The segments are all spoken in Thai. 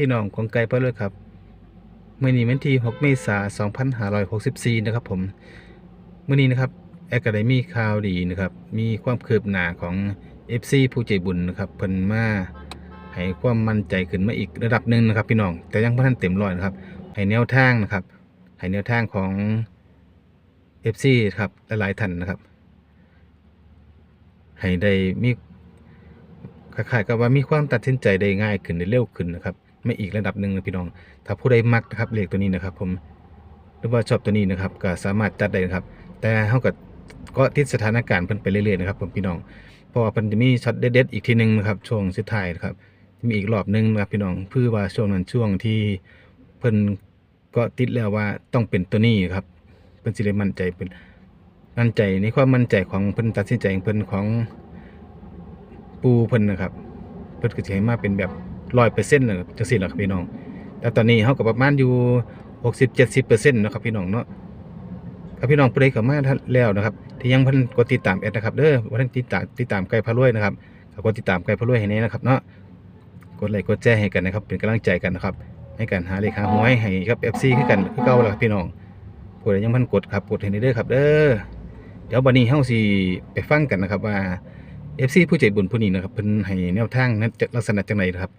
พี่น้องของไกลไปเลยครับมื่อนี้วันที่ 6 เมษายน2564 นะครับผมมื่อนี้นะครับแอคาเดมีข่าวดีนะครับ มีความคืบหน้าของ FC ผู้ใจบุญนะครับเพิ่นมาให้ความมั่นใจขึ้นมาอีกระดับหนึ่งนะครับ พี่น้องแต่ยังบ่ทันเต็มร้อยนะครับให้แนวทางนะครับให้แนวทางของ FC ครับหลายๆท่านนะครับ ให้ได้มีคล้ายๆกับว่ามีความตัดสินใจได้ง่ายขึ้นได้เร็วขึ้นนะครับ ไม่อีกระดับหนึ่งนะพี่น้อง ถ้าผู้ใดมักนะครับเลขตัวนี้นะครับ ผมหรือว่าชอบตัวนี้นะครับ ก็สามารถจัดได้นะครับ แต่เฮาก็ก็ติดสถานการณ์เพิ่นไปเรื่อยๆนะครับผมพี่น้องเพราะว่าเพิ่นจะมีช็อตเด็ดๆอีกทีหนึงนะครับช่วงสุดท้ายนะครับมีอีกรอบหนึงนะครับพี่น้องเพื่อว่าช่วงนั้นช่วงที่เพิ่นก็ติดแล้วว่าต้องเป็นตัวนี้ครับเพิ่นสิได้มั่นใจเป็นมั่นใจในความมั่นใจของเพิ่นตัดสินใจของเพิ่นของปูเพิ่นนะครับ เพิ่นก็สิให้มาเป็นแบบ 100%เลยจังซี่ล่ะครับพี่น้อง แต่ตอนนี้เฮาก็ประมาณอยู่60-70%นต์นะครับพี่น้องเนาะครับพี่น้องผู้ใดเข้ามาทันแล้วนะครับ ที่ยังพิ่นกดติดตามแอดนะครับเด้อบ่ทันติดตามติดตามไกลพารวยนะครับกดติดตามไกลพารวยให้แน่นะครับเนาะกดไลค์กดแชร์ให้กันนะครับ เป็นกำลังใจกันนะครับในการหาเลขาหวยให้กับ FC คือกันคือเก่าแล้วครับพี่น้องผู้ใดยังพิ่นกดครับกดให้เด้อครับเด้อเดี๋ยวบัดนี้เฮาสิไปฟังกันนะครับว่า FC ผู้ใจบุญผู้นี้นะครับเพิ่นให้แนวทางนั้นลักษณะจังไดนะครับ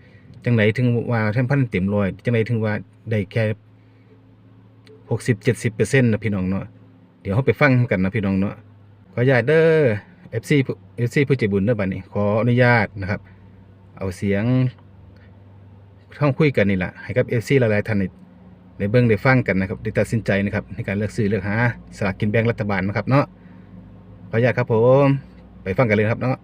จังไหนถึงว่าแทนพันเต็มร้อยจังไหนถึงว่าได้แค่หกสิบเจ็ดสิบเปอร์เซ็นต์นะพี่น้องเนาะเดี๋ยวเราไปฟังกันนะพี่น้องเนาะขออนุญาตเด้อ FC ผู้ FC ผู้ใจบุญเด้อบัดนี้ขออนุญาตนะครับ เอาเสียงท่องคุยกันนี่แหละให้กับ FC หลายๆท่านในในเบิ่งได้ฟังกันนะครับได้ตัดสินใจนะครับในการเลือกซื้อเลือกหาสลากกินแบ่งรัฐบาลนะครับเนาะขออนุญาตครับผม ไปฟังกันเลยครับเนาะ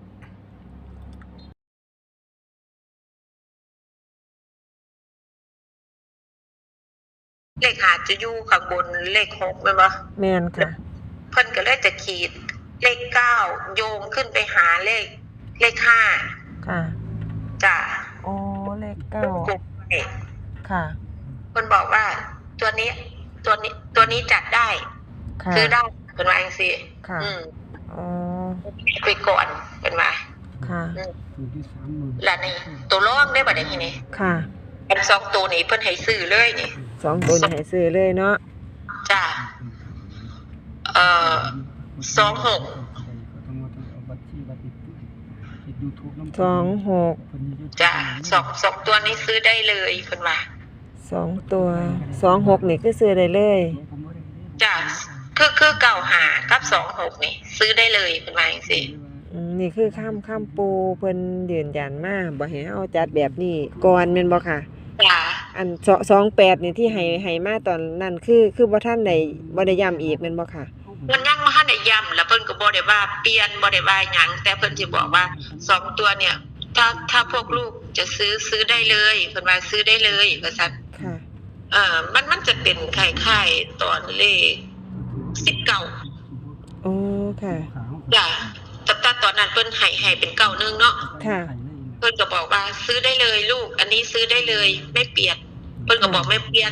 เลขหาจะอยู่ข้างบนเลขหกไหมวะแมนค่ะ เพิ่นก็เลยจะขีด เลขเก้าโยงขึ้นไปหาเลข เลขห้าค่ะ จ้ะโอ้เลขเก้า กลุ่มไว้ค่ะ เพิ่นบอกว่า ตัวนี้ ตัวนี้ ตัวนี้จัดได้ ค่ะ ซื้อได้เป็นว่าจังซี่ค่ะอืมอ๋อไปก่อนเป็นว่าค่ะอืมแล้วนี่ตัวร่องได้บัดนี้ทีนี้ ค่ะ อันสองตัวนี้เพิ่นให้ซื้อเลยนี่สองตัวนี้ให้ซื้อเลยเนาะจ้ะเอ่อสองหกสองหกจ้ะสองสองตัวนี้ซื้อได้เลยเพิ่นว่าสองตัวสองหกนี่คือซื้อได้เลยจ้ะคือคือเก่าหากับสองหกนี่ ซื้อได้เลยเป็นมาอย่างสิอืม นี่คือข้ามข้ามปูเพิ่นยืนยันมาบ่ให้เอาจัดแบบนี้ก่อนแม่นบ่ค่ะจ้ะอันสสองแปดนี่ที่ให้ให้มาตอนนั้นคือคือบ่ท่านได้บ่ได้ย้ำอีกแม่นบ่ค่ะมันยังมาให้ได้ย้ำแล้วเพิ่นก็บ่ได้ว่าเปลี่ยนบ่ได้ว่าหยังแต่เพิ่นสิบอกว่าสองตัวเนี่ยถ้าถ้าพวกลูกจะซื้อซื้อได้เลยเพิ่นว่าซื้อได้เลยว่าซั่นค่ะเอ่อมันมันจะเป็นคล้ายๆตอนเลข19โอ้ค่ะจ้ะ แต่แต่ตอนนั้นเพิ่นให้ให้เป็นเก่านึงเนาะค่ะ เพิ่นก็บอกว่าซื้อได้เลยลูก อันนี้ซื้อได้เลยไม่เปลี่ยน เพิ่นก็บอกไม่เปลี่ยน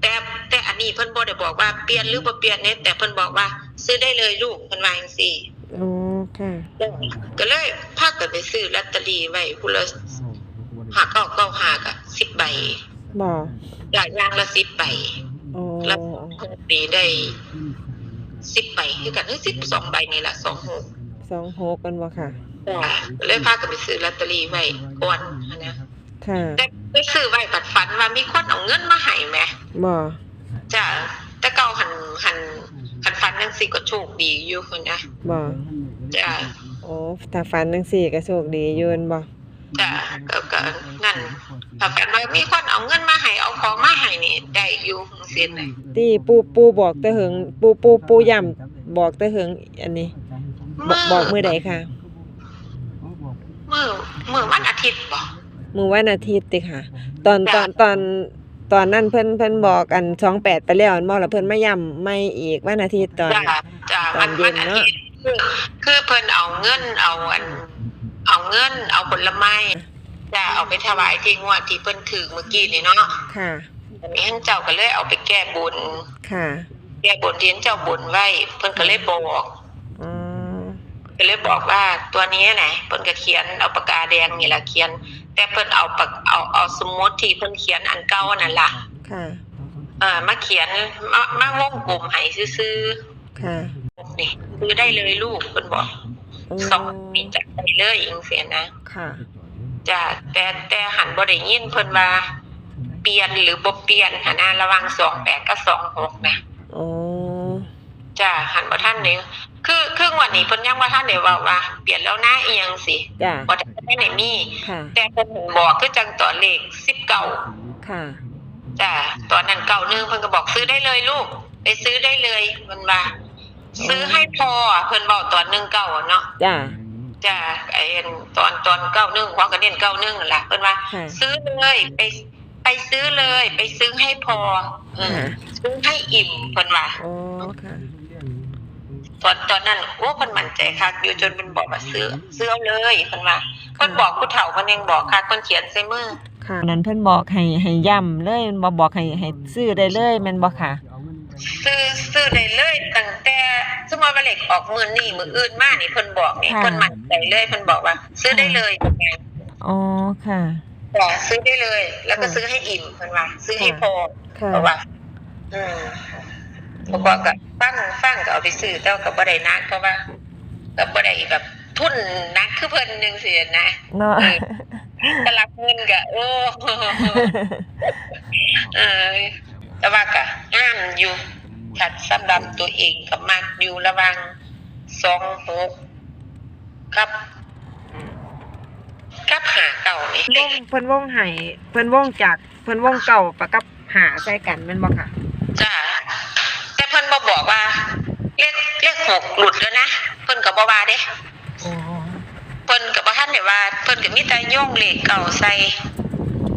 แต่แต่อันนี้เพิ่นบ่ได้บอกว่าเปลี่ยนหรือบ่เปลี่ยนเนี่ยแต่เพิ่นบอกว่า ซื้อได้เลยลูกเพิ่นว่าจังซี่โอ้ค่ะ ก็เลยพากันไปซื้อลอตเตอรี่ไว้ผู้ละหักเก้าเก้าหักอะ10ใบบ่อย่างอย่างละ10ใบโอ้แล้วคนปีได้10ใบคือกันเอ้ย12ใบนี่ล่ะ26 สองหกกันบ่ค่ะ จ้ะก็เลยพากันไปซื้อลอตเตอรี่ไว้ก่อนนะค่ะแต่ไปซื้อไว้ปัดฝันว่ามีคนเอาเงินมาให้แหมบ่จ้ะแต่เก่าหันหันหันฝันจังซี่ก็โชคดีอยู่คนนะบ่จ้ะโอ้ถ้าฝันจังซี่ก็โชคดีอยู่แม่นบ่จ้ะก็ก็นั่นถ้าฝันว่ามีคนเอาเงินมาให้เอาของมาให้นี่ได้อยู่จังซี่น่ะที่ปูปูบอกแต่เหิงปูปูปูย้ำบอกแต่เหิงอันนี้ บอกบอกมื้อใดค่ะ มื้อมื้อวันอาทิตย์บ่มื้อวันอาทิตย์ติค่ะ ตอนตอนตอนตอนนั้นเพิ่นเพิ่นบอกอัน28ไปแล้วอันบ่แล้วเพิ่นมาย้ำไม่อีกวันอาทิตย์ตอน จ้ะจ้ะตวัอนนเย็วันนอาเนอะทิตย์คือคือเพิ่นเอาเงินเอาอัน เอาเงินเอาผลไม้จ้ะเอาไปถวายที่งวดที่เพิ่นถือเมื่อกี้นี่เนาะค่ะ อันนี้ท่านเจ้าก็เลยเอาไปแก้บนค่ะ แก้บนที่ท่านเจ้าบนไว้ เพิ่นก็เลยบอกอ๋อ ก็ก็เลยบอกว่าตัวนี้ไหนเพิ่นก็เขียนเอาปากกาแดงนี่ล่ะเขียน แต่เพิ่นเอาปากเอาเอาสมุดที่เพิ่นเขียนอันเก่านั่นล่ะค่ะเอ่อมาเขียนมามาวงกลมให้ซื่อค่ะๆนี่คือได้เลยลูกเพิ่นบอกอืสองปีจัดไปเลยอิงเสียนะค่ะจ้ะแต่แต่หันบ่ได้ยินเพิ่นว่าเปลี่ยนหรือบ่เปลี่ยนหันนะระหวัง28กับ26นะโอ้จ้ะหันบ่ทันเลย คือคืองวดนี้เพิ่นยังบ่ทันได้เว้าว่าเปลี่ยนแล้วนะอีหยังสิจ้ะบ่ทันได้มี ค่ะ แต่เพิ่นบอกคือจังตัวเลข19ค่ะ จ้ะตอนนั้นเก่านึงเพิ่นก็บอกซื้อได้เลยลูก ไปซื้อได้เลยเพิ่นว่าซื้อให้พอเพิ่นบอกตอนหนึงเก่าอะเนาะ จ้ะ จ้ะไอ้อันตอนตอนเก้าหนึ่งของก็เน้นเก้าหนึ่งนั่นล่ะเพิ่นว่า ค่ะ ซื้อเลยไปไปซื้อเลย ไปซื้อให้พออืมค่ะซื้อให้อิ่มเพิ่นว่าโอ้ค่ะ ตอนตอนนั้นโอ้เพิ่นมั่นใจคักอยู่จนเพิ่นบอกว่าซื้อซื้อเอาเลยเพิ่นว่าเพิ่นบอกผู้เฒ่าเพิ่นยังบอกคักเพิ่นเขียนใส่มือค่ะนั้นเพิ่นบอกให้ให้ย่ำเลยบ่บอกให้ให้ซื้อได้เลยแม่นบ่ค่ะ ซื้อซื้อได้เลยตั้งแต่สมมุติว่าเลขออกมื้อนี้มื้ออื่นมานี่เพิ่นบอกนี่ค่ะเพิ่นมั่นใจเลยเพิ่นบอกว่า ซื้อได้เลยเพิ่นว่าอ๋อค่ะจ้ะซื้อได้เลย แล้วก็ค่ะซื้อให้อิ่มเพิ่นว่า ซื้อให้ค่ะพอค่ะเพราะว่าอืมเพราะว่าก็ฟังฟังก็เอาไปซื้อแต่ว่าก็บ่ได้นักเพราะว่าก็บ่ได้แบบทุนนักคือเพิ่นนึงสินะเนาะเออก็รับเงินก็โอ้เออแต่ว่าก็งามอยู่ชัดสำหรับตัวเองก็มักอยู่ระหว่าง26กับกับหาเก่านี่วงเพิ่นวงไห้เพิ่นวงจากเพิ่นวงเก่าปะกับหาใส่กันแม่นบ่ค่ะ จ้าแต่เพิ่นบ่บอกว่า เลขเลขหกหลุดแล้วนะเพิ่นก็บ่ว่าเด้อ๋อเพิ่นก็บ่ทันได้ว่าเพิ่นก็มีแต่โยงเลขเก่าใส่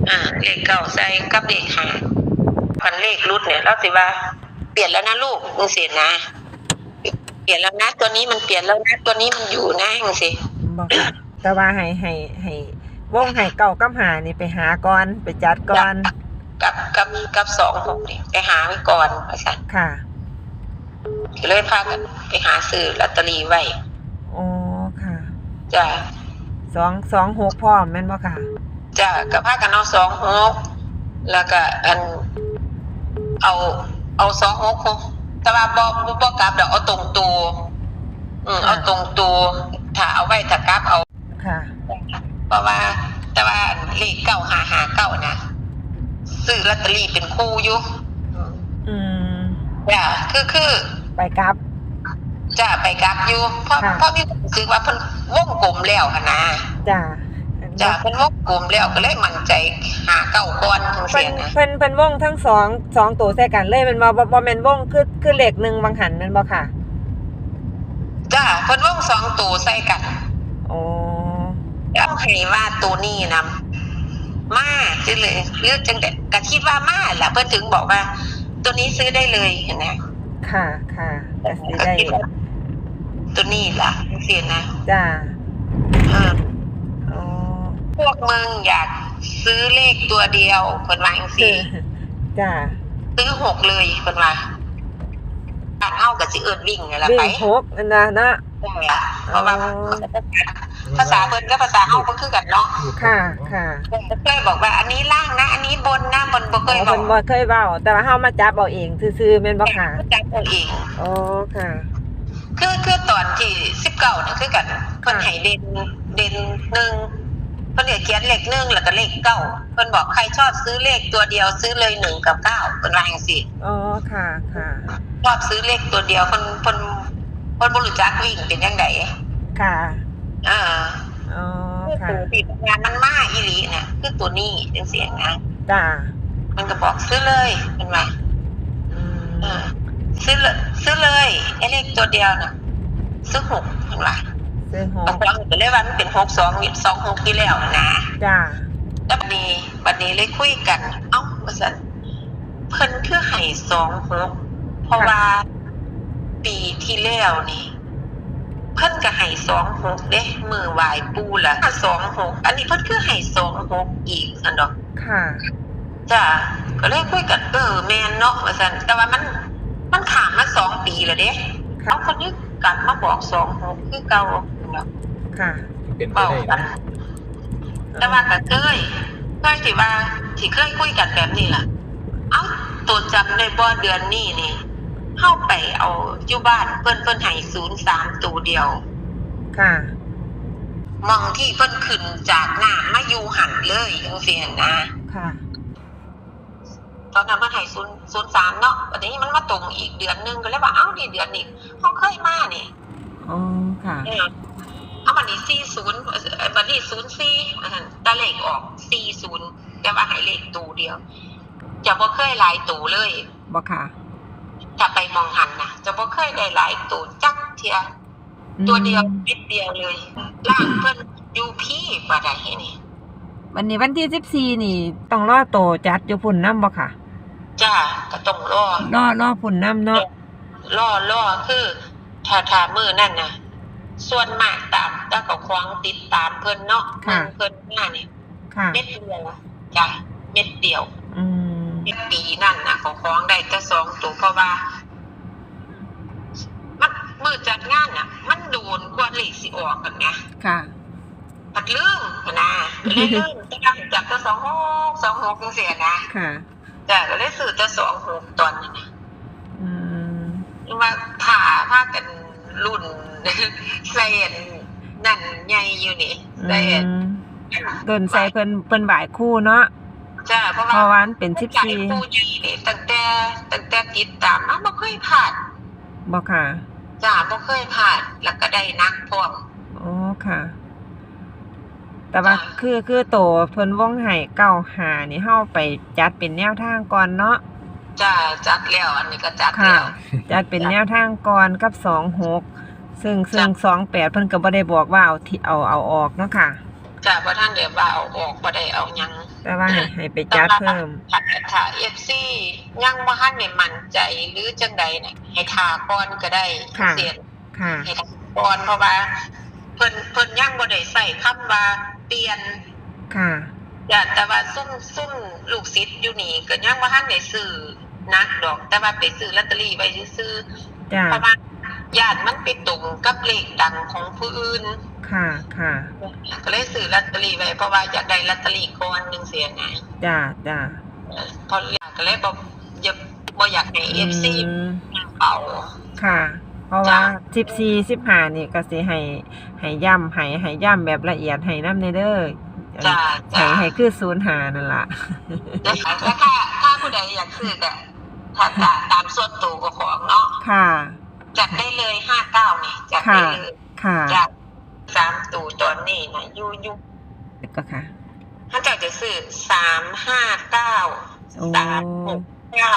อ่าเลขเก่าใส่กับเลขหาคันเลขหลุดเนี่ยเราสิว่า เปลี่ยนแล้วนะลูกจังซี่นะ เปลี่ยนแล้วนะตัวนี้มันเปลี่ยนแล้วนะตัวนี้มันอยู่นะจังซี่บ่ค่ะแต่ว่าให้ให้ให้วงไห้เก่ากับหานี่ไปหาก่อนไปจัดก่อนกับกับกับ26นี่ไปหาไว้ก่อนว่าซั่นค่ะ ก็เลยพากันไปหาซื้อลอตเตอรี่ไว้อ๋อค่ะจ้าสองสองหกพร้อมแม่นบ่ค่ะจ้ะกับผ้ากันเอาสองหกแล้วก็อัน เอาเอาสองหกแต่ว่าบ่บ่บ่กลับดอกเอาตรงตัวอืมค่ะเอาตรงตัวถ้าเอาไว้ถ้ากลับเอาค่ะ เพราะว่า แต่ว่าเลขเก้าหาหาเก้านะซื้อลอตเตอรี่เป็นคู่อยู่อืมอืมจ้ะคือคือ ไปกลับจะไปกลับอยู่เพราะค่ะ เพราะมีความรู้สึกว่าเพิ่นวงกลมแล้วหั่นนะจ้าจ้ะเพิ่นวงกลมแล้วก็เลยมั่นใจหาเก้าก่อนจังเพิ่ซี่นนะเพิ่นเพิ่นวงทั้งสองสองตัวใส่กันเลยแมันบ่บ่บ่แม่นวงคือคือเลขหนึ่งบางหันแม่นบ่ค่ะจ้าเพิ่นวงสองตัวใส่กันอ๋อแล้วให้ว่าตัวนี้นะมาจังเลยหรือจังแต่ก็คิดว่ามาแหละเพิ่นถึงบอกว่า ตัวนี้ซื้อได้เลยเห็นไหม ค่ะค่ะก็สิก็ได้คิดว่าตัวนี้ล่ะเสียนะจ้าเอออ๋อพวกมึงอยากซื้อเลขตัวเดียวเพิ่นว่าจังคืซี่อจ้าซื้อหกเลยเพิ่นว่าบ้านเฮาก็สิเอิ้นวิ่งนี่ล่ะวิ่ไปงหกนั่นนะนะเพราะว่า อ๋อ ภาษาเพิ่นกับภาษาเฮาบ่คือกันเนาะ ค่ะค่ะเคยบอกว่าอันนี้ล่างนะ อันนี้บนนะบนบ่ เคอ๋อยบอเพิ่กนบ่เคยเว้าแต่ว่าเฮามาจับเอาเองซื่อๆแม่นบ่ค่ะจำเอาเองอ๋อค่ะ คือคือตอนที่สิบเก้านะคือกันเพิ่นให้เด่นเด่นหนึ่งเพิ่นก็เขียนเลขหนึ่งแล้วก็เลขเก้าเพิ่นบอกใครชอบซื้อเลขตัวเดียวซื้อเลยหนึ่งกับเก้าเพิ่นว่าจังซี่อ๋อค่ะค่ะ ชอบซื้อเลขตัวเดียวเพิ่นเพิ่นเพิ่นบ่รู้จักวิ่งเป็นจังไดค่ะ อ่า อ๋อคือค่ะตัวที่งานมันมาอีหลีน่ะคือตัวนี้จังซี่นะจ้า มันก็บอกซื้อเลยเพิ่นว่าอืมเออซื้อเลยซื้อเลยไอ้เลขตัวเดียวน่ะซื้อหกเห็นปะซื้อหบางกครั้งก็เลยว่ามันเป็นหกสองสองหกที่แล้วนะจ้าแล้วบัดนี้บัดนี้เลยคุยกัน เอ้าว่าสันเพิ่นคือให้สองหกเพราะว่าปีที่แล้วนี่เพิ่นก็ให้สองหกเด้มือไหวายปูละสองหกอันนี้เพิ่นคือให้สองหกอีกสันดอกค่ะ จ้าก็เลยคุยกันเออแมนเนาะว่าสันแต่ว่ามันมันขามมาสองปีแล้วเด้ค่ะ เขาคนนี้กลับมาบอกสองหกคือเก่าหรอกค่ะ เป็นไปเบาได้กันนะแต่ว่าก็เคยเคยสิว่าสิเคยคุยกันแบบนี้ล่ะ เอ้าตัวจำได้บ่เดือนนี้นี่เข้าไปเอาอยู่บ้านเพิ่นเพิ่นให้ศูนย์สามตัวเดียว ค่ะ มองที่เพิ่นขึ้นจากหน้ามาอยู่หันเลยจังซี่หั่นนะ ค่ะ ตอนนั้นมันให้ศูนย์ศูนย์สามเนาะวันนี้มันมาตรงอีกเดือนหนึงก็เลยว่าเอ้านี่เดือนนี้เขาเคยมานี่อ๋อค่ะเออเอาวันนี้สี่ศูนย์วันนี้ศูนย์สี่ตาเลขออกสี่ศูนย์แต่ว่าให้เลขตัวเดียวจะบ่เคยหลายตัวเลยบ่ค่ะถ้าไปมองหันนะจะบ่เคยได้หลายตัวจักเทียตัวเดียวนิดเดียวเลยล่างเพิ่นอยู่พี่บ่ได้นี่วันนี้วันที่สิบสี่14นี่ ต้องรอโตจัดอยู่พุ่นน้ำบ่ค่ะ จ้าก็ต้องรอรอรอพุ่นน้ำเนาะรอรอคือถ้าถ้ามือนั่นน่ะส่วนมากตามตาก็ควางติดตามเพิ่นเนาะค่ะเพิ่นมานี่ค่ะเม็ดเดียวจ้ะเม็ดเดียว อืมปีนั่นน่ะเขาคล้องได้แต่สองตัวเพราะว่ามันมือจัดงานน่ะ มันโดนกว่าเลขสิออกกันไงค่ะปัดลืมนะเลยลืมแต่จับแต่สองหกสองหกจังเสียนะค่ะ จ้ะก็เลยซื้อแต่สองหกตอนนั้นนะอืมว่าผ่าผ้ากันรุ่นใส่อันนั่นใหญ่อยู่นี่ใส่อันอืมต้นใส่เพิ่นเพิ่นบ่ายคู่เนาะจ้ะเพราะเพว่าราะวามันเป็นสิบจ่ายสี่ผู้ใหญ่นี่ตั้งแต่ตั้งแต่ติดตามมาบ่เคยผ่านบ่ค่ะจ้าบ่เคยผ่านแล้วก็ได้นักพร้อมอ๋อค่ะ แต่ว่าจ้ะคือคือโตเพิ่นวงไห้เก้าหานี่เฮาไปจัดเป็นแนวทางก่อนเนาะจ้าจัดแล้วอันนี้ก็จัดค่ะแล้ว จัดเป็นแนวทางก่อนกับสองหกซึ่งซึ่งสองแปดเพิ่นก็บ่ได้บอกว่าเอาที่เอาเอาออกเนาะค่ะ จ้าบ่ท่านเดี๋ยวว่าเอาออกบ่ได้เอาหยัง แต่ว่าให้ให้ไปจัดเพิ่ม ถ้าถ้า FC ยังบ่ทันได้มั่นใจหรือจังใดน่ะให้ทาก่อนก็ได้ค่ะ เสียนค่ะ ให้ทาก่อนเพราะว่า เพิ่นเพิ่นยังบ่ได้ใส่คำว่า เปลี่ยนค่ะจ้ะแต่ว่าซุ่มซุ่มลูกศิษย์อยู่นี่ก็ยังบ่ทันได้ซื้อนักดอก แต่ว่าไปซื้อลอตเตอรี่ไว้ซื้อๆจ้าเพราะว่าญาติมันไปตรงกับเลขดังของผู้อื่น ค่ะค่ะก็เลยซื้อลอตเตอรี่ไว้เพราะว่าอยากได้ลอตเตอรี่ก้อนหนึงเสียไงจ้าจ้าเพราะอยากก็เลยบ่อย่าบ่อยากให้ FC อืมเอาค่ะ เพราะว่าสิบสี่สิบห้านี่ก็สิให้ให้ย่ำให้ให้ย่ำแบบละเอียดให้น้ำในเด้อจ้าให้จ้าให้คือศูนย์หานั่นล่ะนะคะถ้าถ้าถ้าผู้ใดอยากซื้อก็ถ้าตาตามส่วนตัวของเนาะค่ะ จัดได้เลย59นี่จัดได้เลยค่ะจัดสามตัวตอนนี้นะอยู่อยู่แล้วก็ค่ะถ้าเจ้าจะซื้อสามห้าเก้าโอ้สามหกเก้า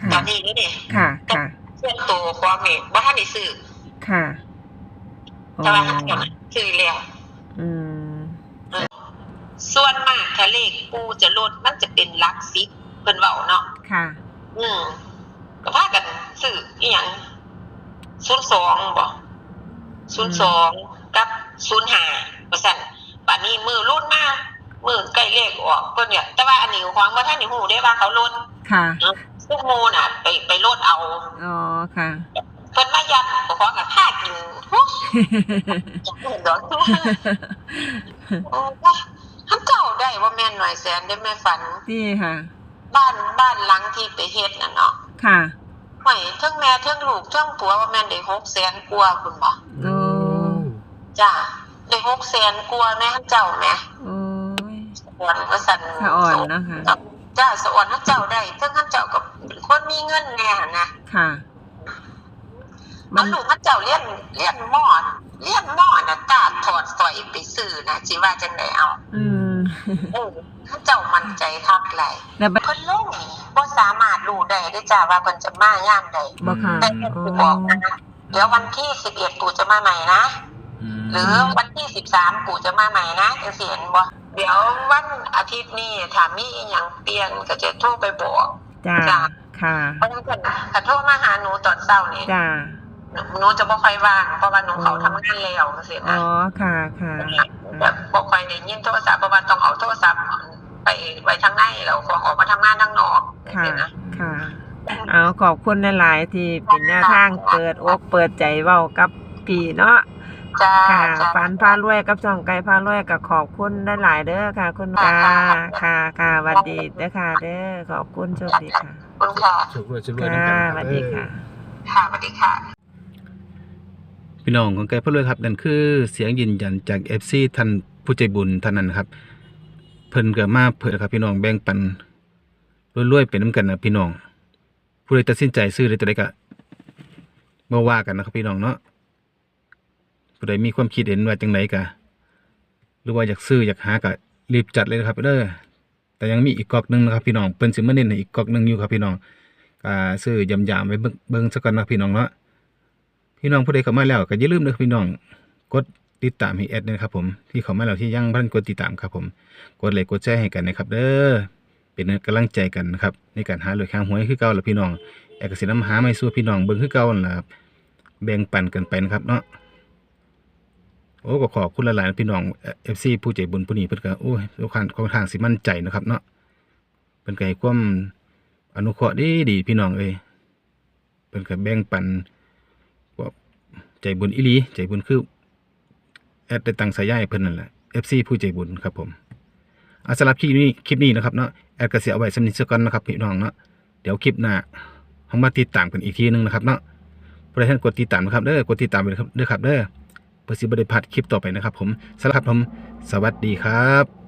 ค่ะตอนนี้นี่เนี่ยค่ะค่ะ ส่วนตัวความเห็นว่าท่านได้ซื้อค่ะโอ้แต่ว่าท่านเจ้าน่ะซื้อแล้วอืมส่วนมากถ้าเลขปูจะลดมันจะเป็นหลักสิบเพิ่นเว้าเนาะค่ะ อืมก็พากันซื้ออีหยังศูนย์สองบ่ศูนย์สองกับศูนย์ห้าว่าซั่นป่านนี้มือรุ่นมามือใกล้เลขออกเพิ่นเนี่ยแต่ว่าอันนี้ของบ่ทันได้ฮู้ได้ว่าเขาลดค่ะ ทุกโมน่ะ ไปไปลดเอาอ๋อค่ะเพิ่นมายัดก็ของกับค่ากินฮุบดอกโอ้ยท่านเจ้าได้ว่าแม่นหน่อยแสนได้แม่ฝันนี่ค่ะ บ้านบ้านหลังที่ไปเฮ็ดน่ะเนาะค่ะหอยเทั้งแม่เทั้งลูกเทั้งผัวว่าแม่นได้6แสนกว่าคุณบ่โอ้จ้าได้6แสนกว่าแม่ท่านเจ้าแม่โอ้ยสอนว่าซั่นสะอ่อนเนาะค่ะ จ้าสะอ่อนท่านเจ้าได้เทั้งท่านเจ้าก็เป็นคนมีเงินแน่หั่นนะค่ะ มัมันนลูกท่านเจ้าเรียนเรียนหมอดเรียนหมอดน่ะกล้าถอดสอยไปซื้อนะสิว่าจังไดเอา อืมเออท่านเจ้ามั่นใจคักหลายแล้วบัดเพิ่นลงนี่บ่สามารถรู้ได้เด้อจ้าว่าเพิ่นจะมายามใดบ่ค่ะแต่เพิ่นสิบอกนะเดี๋ยววันที่11ปู่จะมาใหม่นะหรือวันที่สิบสามปู่จะมาใหม่นะจะเสียนบ่ เดี๋ยววันอาทิตย์นี้ถามมีอหย่างเปลี่ยนก็จะโทรไปบอกจ้าจ้ะค่ะเพราะฉะนั้นถ้าโทรมาหาหนูตอนเช้านี่จ้าหนูจะบ่ค่อยว่างเพราะว่าหนูเขาทำงานแล้วจังซี่อ๋นะอค่ะค่ะแบบบ่ค่อยได้ยินโทรศัพท์เพราะว่าต้องเอาโทรศัพท์ไปไว้ทางในแล้วของออกมาทำงานทางนอกจังค่ะซี่นะ ค่ะเอาขอบคุณหลายๆที่เป็นแนวทางเปิดอกเปิดใจเว้ากับพี่เนาะ จ้าค่ะจ้า ฝันพารวยกับช่องไก่พารวยก็ขอบคุณได้หลายๆเด้อค่ะ คุณค่ะค่ะค่ะสวัสดีเด้อค่ะ เด้อขอบคุณโชคดีค่ะขอบคุณค่ะ สุขรวยสุขรวยค่ะนำกันสวัสดีค่ะ ค่ะสวัสดีค่ะ พี่น้องของไกพ่อรวยครับนั่นคือเสียงยืนยันจาก FC ท่านผู้ใจบุญท่านนั้นนะครับ เพิ่นก็มาเพิ่นครับ พี่น้องแบ่งปันรวยๆไปนํกันนะพี่น้อง ผู้ใดตัดสินใจซื้อได้ตัวใดก็มาว่ากันนะครับพี่น้องเนาะ ผู้ใดมีความคิดเห็นว่าจังไดก็หรือว่าอยากซื้ออยากหาก็รีบจัดเลยนะครับเด้อแต่ยังมีอีกกอกหนึงนะครับพี่น้องเพิ่นสิมาเน้นอีกกอกหนึงอยู่ครับพี่น้องก็ซื้อยำๆไว้เบิ่งเบิงซะก่อนนะพี่น้องเนาะพี่น้องผู้ใดเข้ามาแล้วก็อย่าลืมนะพี่น้องกดติดตามให้แอดนะครับผมที่เข้ามาแล้วที่ยังบ่ทันกดติดตามครับผมกดไลค์กดแชร์ให้กันนะครับ เด้อเป็นกำลังใจกันนะครับในการหาหวยข้างหวยคือเก่าล่ะพี่น้องแอกสิน้ำหาไม่สู้พี่น้องเบิ่งคือเก่านั่นล่ะครับแบ่งปันกันไปนะครับเนาะ โอ้ก็ขอบคุณหลายๆพี่น้องเอฟซีผู้ใจบุญผู้นี้เพิ่นก็โอ้ยทุกคนค่อนข้างสิมั่นใจนะครับ เนาะเพิ่นก็ให้ความอนุเคราะห์ดีดีพี่น้องเอ้ยเพิ่นก็แบ่งปันว่าใจบุญอีหลีใจบุญคือแอดได้ตังสายใยเพิ่นนั่นแหละ FC ผู้ใจบุญครับผมอาสำหรับคลิปนี้คลิปนี้นะครับเนาะแอดก็สิเอาไว้สำนิทซะก่อนนะครับพี่น้องเนาะเดี๋ยวคลิปหน้าเฮามาติดตามกันอีกทีหนึงนะครับเนาะผู้ใดท่านกดติดตามนะครับเด้อกดติดตามไปเลยครับเด้อครับเด้อ เพื่อสิบ่ได้พลาดคลิปต่อไปนะครับผมสำหรับผมสวัสดีครับ